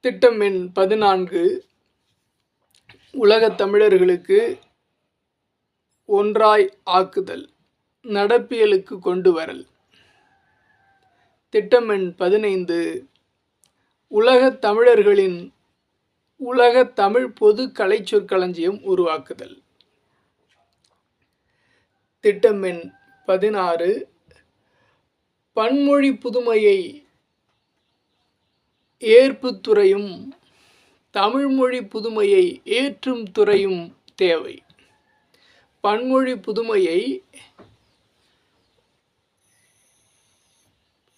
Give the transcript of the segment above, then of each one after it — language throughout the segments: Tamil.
திட்டம் எண் பதினான்கு. உலகத் தமிழர்களுக்கு ஒன்றாய் ஆக்குதல். நடப்பியலுக்கு கொண்டு வரல். திட்டம் எண் பதினைந்து. உலகத் தமிழர்களின் உலகத் தமிழ் பொது கலை சொற்களஞ்சியம் உருவாக்குதல். திட்டம் எண் பதினாறு. பன்மொழி புதுமையை ஏற்புத்துறையும் தமிழ்மொழி புதுமையை ஏற்றும் துறையும் தேவை. பன்மொழி புதுமையை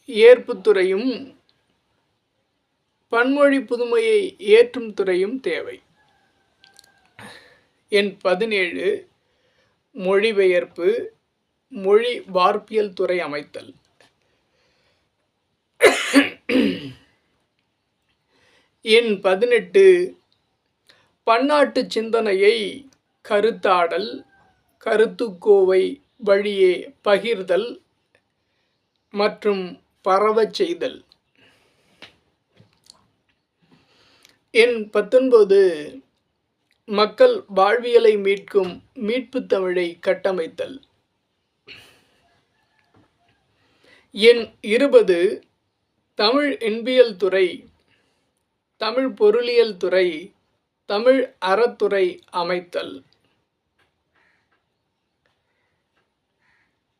ஏற்புத்துறையும் பன்மொழி புதுமையை ஏற்றும் துறையும் தேவை. என் பதினேழு மொழிபெயர்ப்பு மொழி வார்ப்பியல் துறை அமைத்தல். எண் பதினெட்டு. பன்னாட்டு சிந்தனையை கருத்தாடல் கருத்துக்கோவை வழியே பகிர்தல் மற்றும் பரவச் செய்தல். எண் பத்தொன்பது. மக்கள் வாழ்வியலை மீட்கும் மீட்புத் தமிழை கட்டமைத்தல். எண் இருபது. தமிழ் என்பியல் துறை தமிழ் பொருளியல் துறை தமிழ் அறத்துறை அமைத்தல்.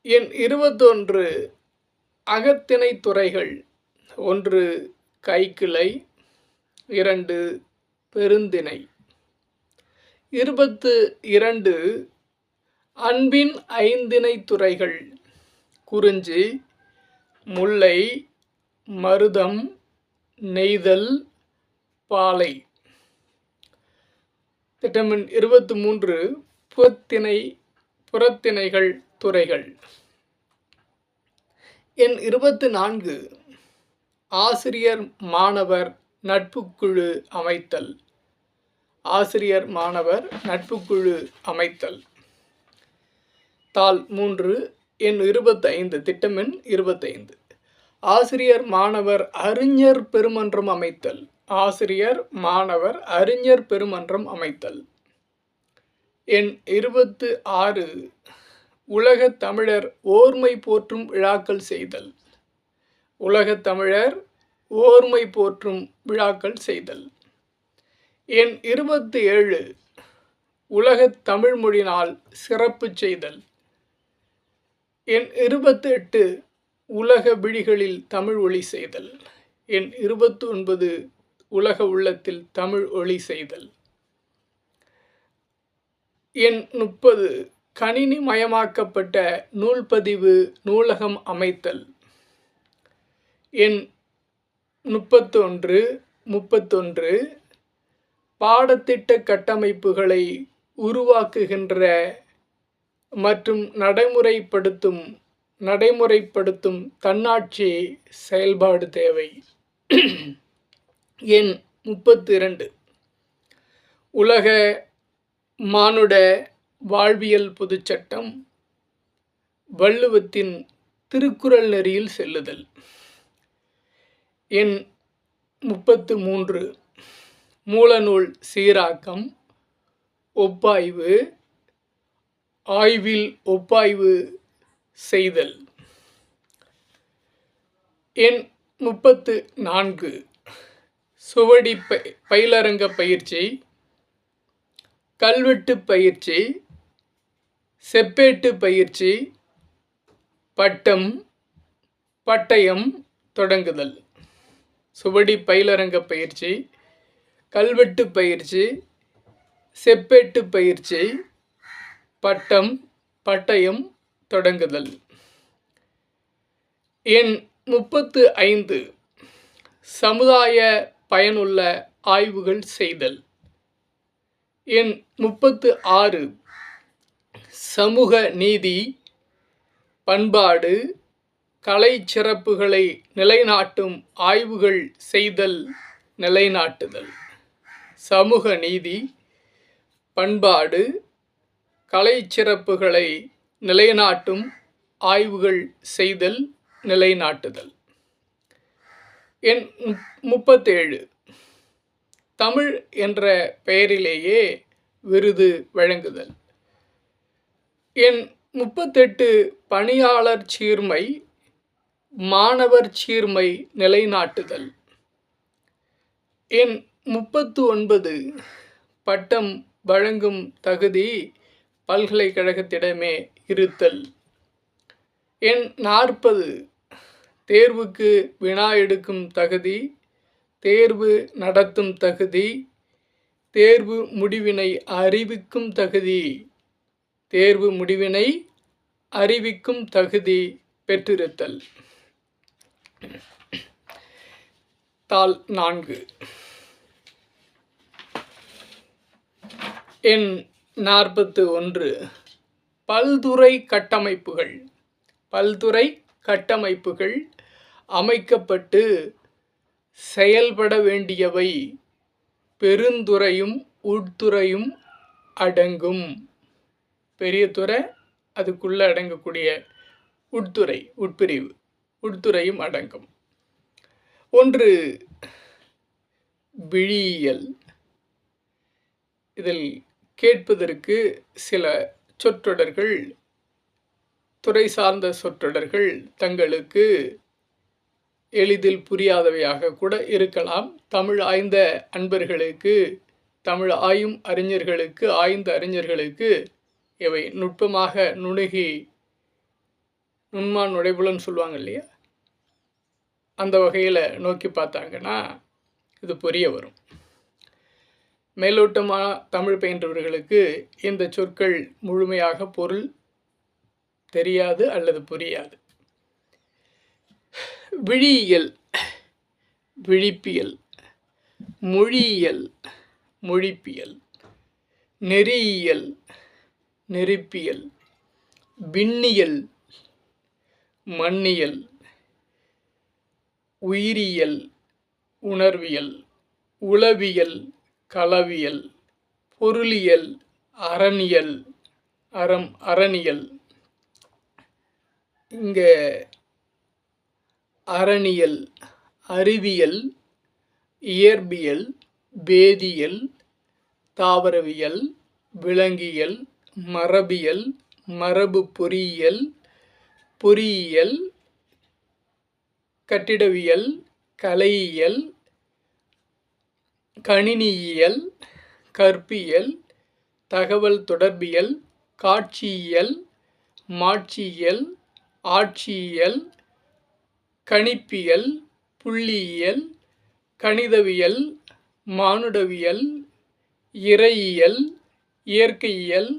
என் இருபத்தொன்று அகத்திணை துறைகள். ஒன்று கைக்கிளை. இரண்டு பெருந்திணை. இருபத்து இரண்டு அன்பின் ஐந்திணை துறைகள். குறிஞ்சி முல்லை மருதம் நெய்தல் பாலை. திட்டமின் இருபத்தி மூன்று புறத்திணை புறத்திணைகள் துறைகள். எண் இருபத்து நான்கு ஆசிரியர் மாணவர் நட்புக்குழு அமைத்தல். ஆசிரியர் மாணவர் நட்புக்குழு அமைத்தல். தாள் மூன்று எண் இருபத்தைந்து திட்டமின் இருபத்தைந்து. ஆசிரியர் மாணவர் அறிஞர் பெருமன்றம் அமைத்தல். ஆசிரியர் மாணவர் அறிஞர் பெருமன்றம் அமைத்தல். எண் இருபத்து ஆறு உலகத் தமிழர் ஓர்மை போற்றும் விழாக்கள் செய்தல். உலக தமிழர் ஓர்மை போற்றும் விழாக்கள் செய்தல். எண் இருபத்தி ஏழு உலகத் தமிழ் மொழி நாள் சிறப்பு செய்தல். எண் இருபத்தி எட்டு உலக விழிகளில் தமிழ் ஒளி செய்தல். எண் இருபத்தி ஒன்பது உலக உள்ளத்தில் தமிழ் ஒளி செய்தல். எண் முப்பது கணினி மயமாக்கப்பட்ட நூல்பதிவு நூலகம் அமைத்தல். எண் முப்பத்தொன்று முப்பத்தொன்று பாடத்திட்ட கட்டமைப்புகளை உருவாக்குகின்ற மற்றும் நடைமுறைப்படுத்தும் நடைமுறைப்படுத்தும் தன்னாட்சி செயல்பாடு தேவை. எண் முப்பத்தி இரண்டு உலக மானுட வாழ்வியல் பொதுச்சட்டம் வள்ளுவத்தின் திருக்குறள் நெறியில் செல்லுதல். எண் முப்பத்து மூன்று மூலநூல் சீராக்கம் ஒப்பாய்வு ஆய்வில் ஒப்பாய்வு செய்தல். எண் முப்பத்து நான்கு. சுவடி ப பயிலரங்க பயிற்சி கல்வெட்டு பயிற்சி செப்பேட்டு பயிற்சி பட்டம் பட்டயம் தொடங்குதல். சுவடி பயிலரங்க பயிற்சி கல்வெட்டு பயிற்சி செப்பேட்டு பயிற்சி பட்டம் பட்டயம் தொடங்குதல். எண் முப்பத்து ஐந்து சமுதாய பயனுள்ள ஆய்வுகள் செய்தல். எண் முப்பத்து ஆறு. சமூக நீதி பண்பாடு கலை சிறப்புகளை நிலைநாட்டும் ஆய்வுகள் செய்தல் நிலைநாட்டுதல். சமூக நீதி பண்பாடு கலை சிறப்புகளை நிலைநாட்டும் ஆய்வுகள் செய்தல் நிலைநாட்டுதல். எண் முப்பத்தேழு. தமிழ் என்ற பெயரிலேயே விருது வழங்குதல். என் முப்பத்தெட்டு பணியாளர் சீர்மை மாணவர் சீர்மை நிலைநாட்டுதல். என் முப்பத்து ஒன்பது பட்டம் வழங்கும் தகுதி பல்கலைக்கழகத்திடமே இருத்தல். எண் நாற்பது தேர்வுக்கு வினா எடுக்கும் தகுதி தேர்வு நடத்தும் தகுதி தேர்வு முடிவினை அறிவிக்கும் தகுதி தேர்வு முடிவினை அறிவிக்கும் தகுதி பெற்றிருத்தல். தாள் நான்கு. எண் நாற்பத்து ஒன்று. பல்துறை கட்டமைப்புகள். பல்துறை கட்டமைப்புகள் அமைக்கப்பட்டு செயல்பட வேண்டியவை பெருந்துறையும் உட்துறையும் அடங்கும். பெரிய துறை அதுக்குள்ளே அடங்கக்கூடிய உட்துறை உட்பிரிவு உட்துறையும் அடங்கும். ஒன்று விழியியல். இதில் கேட்பதற்கு சில சொற்றொடர்கள் துறை சார்ந்த சொற்றொடர்கள் தங்களுக்கு எளிதில் புரியாதவையாக கூட இருக்கலாம். தமிழ் ஆய்ந்த அன்பர்களுக்கு தமிழ் ஆயும் அறிஞர்களுக்கு ஆய்ந்த அறிஞர்களுக்கு இவை நுட்பமாக நுணுகி நுண்மான் நுழைவுலன்னு சொல்லுவாங்க இல்லையா? அந்த வகையில் நோக்கி பார்த்தாங்கன்னா இது புரிய வரும். மேலோட்டமாக தமிழ் பயின்றவர்களுக்கு இந்த சொற்கள் முழுமையாக பொருள். தெரியாது அல்லது புரியாது. விழியியல் விழிப்பியல் மொழியியல் மொழிப்பியல் நெறியியல் நெருப்பியல் விண்ணியல் மண்ணியல் உயிரியல் உணர்வியல் உளவியல் களவியல் பொருளியல் அரணியல் அறம் அரணியல் இங்கே அரணியல் அறிவியல் இயற்பியல் வேதியியல் தாவரவியல் விலங்கியல் மரபியல் மரபு பொறியியல் பொறியியல் கட்டிடவியல் கலையியல் கணினியியல் கற்பியல் தகவல் தொடர்பியல் காட்சியியல் மாட்சியியல் ஆட்சியியல் கணிப்பியல் புள்ளியியல் கணிதவியல் மானுடவியல் இறையியல் இயற்கையியல்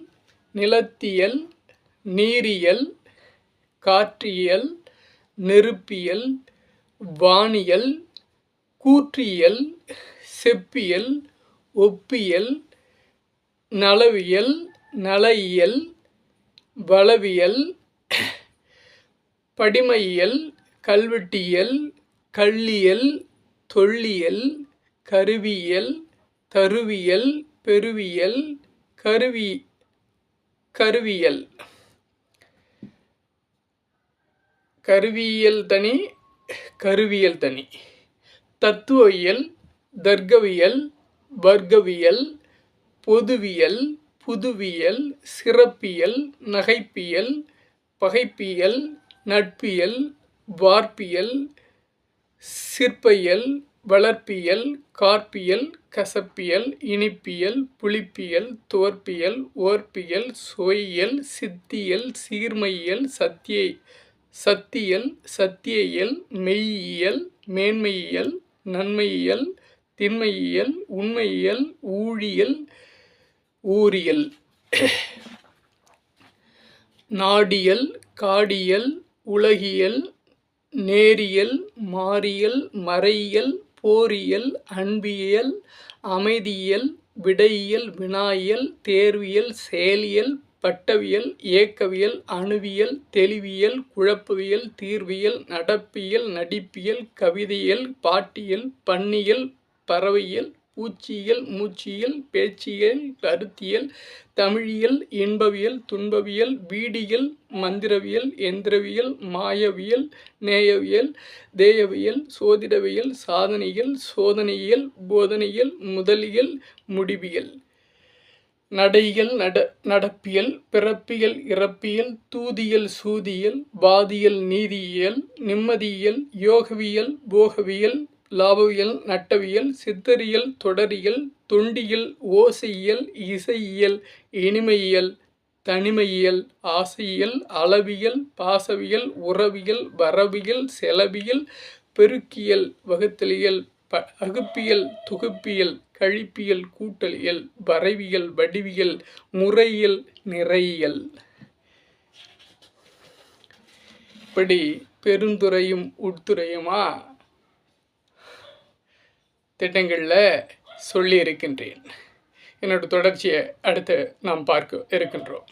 நிலத்தியல் நீரியல் காற்றியல் நெருப்பியல் வானியல் கூற்றியல் செப்பியல் ஒப்பியல் நலவியல் நலையியல் வளவியல் படிமையியல் கல்வெட்டியல் கல்லியல் தொல்லியல் கருவியல் தருவியல் பெருவியல் கருவி கருவியல். கருவியல் தனி கருவியல் தனி. தத்துவவியல் தர்க்கவியல் வர்க்கவியல் பொதுவியல் புதுவியல் சிறப்பியல் நகைப்பியல் பகைப்பியல் நட்பியல் வார்ப்பியல் சிற்பியல் வளர்ப்பியல் கார்ப்பியல் கசப்பியல் இனிப்பியல் புளிப்பியல் தோற்பியல் ஓர்ப்பியல் சுவையியல் சித்தியல் சீர்மையியல் சத்திய சத்தியல் சத்தியியல் மெய்யியல் மேன்மையியல் நன்மையியல் திண்மையியல் உண்மையியல் ஊழியல் ஊரியல் நாடியல் காடியல் உலகியல் நேரியல் மாறியல் மறையியல் போரியல் அன்பியல் அமைதியியல் விடையியல் வினாயியல் தேர்வியல் செயலியல் பட்டவியல் இயக்கவியல் அணுவியல் தெளிவியல் குழப்பவியல் தீர்வியல் நடப்பியல் நடிப்பியல் கவிதையியல் பாட்டியல் பண்ணியல் பறவையியல் பூச்சியல் மூச்சியல் பேச்சியல் கருத்தியல் தமிழியல் இன்பவியல் துன்பவியல் வீடியல் மந்திரவியல் எந்திரவியல் மாயவியல் நேயவியல் தேயவியல் சோதிடவியல் சாதனையல் சோதனையியல் போதனையல் முதலியல் முடிவியல். நடையியல் நட நடப்பியல் பிறப்பியல் இறப்பியல் தூதியல் சூதியல் வாதியல் நீதியியல் நிம்மதியியல் யோகவியல் போகவியல் லாபவியல் நட்டவியல் சித்தரியல் தொடரியல் தொண்டியல் ஓசையியல் இசையியல் இனிமையியல் தனிமையியல் ஆசையியல் அளவியல் பாசவியல் உறவியல் வரவியல் செலவியல் பெருக்கியல் வகுத்தலியல் ப அகுப்பியல் தொகுப்பியல் கழிப்பியல் கூட்டலியல் வரைவியல் வடிவியல் முறையியல் நிறையியல். இப்படி பெருந்துறையும் உட்துறையுமா? திட்டங்களில் சொல்லி இருக்கின்றேன் என்னோட தொடர்ச்சியை அடுத்து நாம் பார்க்க இருக்கின்றோம்.